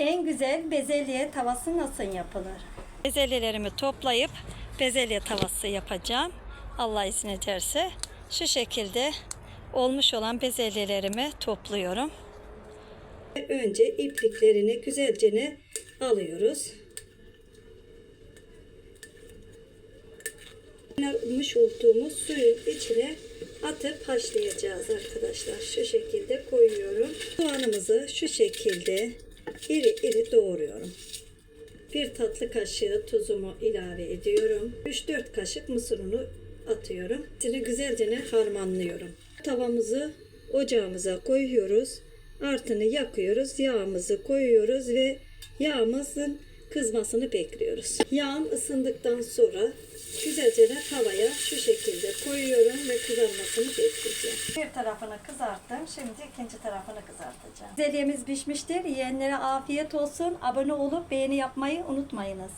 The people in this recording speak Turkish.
En güzel bezelye tavası nasıl yapılır? Bezelyelerimi toplayıp bezelye tavası yapacağım. Allah izin ederse şu şekilde olmuş olan bezelyelerimi topluyorum. Önce ipliklerini güzelce alıyoruz. Almış olduğumuz suyun içine atıp haşlayacağız arkadaşlar. Şu şekilde koyuyorum. Soğanımızı şu şekilde iri iri doğruyorum. Bir tatlı kaşığı tuzumu ilave ediyorum. 3-4 kaşık mısır unu atıyorum. Hepsini güzelce harmanlıyorum. Tavamızı ocağımıza koyuyoruz. Artını yakıyoruz. Yağımızı koyuyoruz ve yağımızın kızmasını bekliyoruz. Yağım ısındıktan sonra güzelce tavaya şu şekilde koyuyorum ve kızarmasını bekleyeceğim. Bir tarafını kızarttım. Şimdi ikinci tarafını kızartacağım. Bezeliyemiz pişmiştir. Yiyenlere afiyet olsun. Abone olup beğeni yapmayı unutmayınız.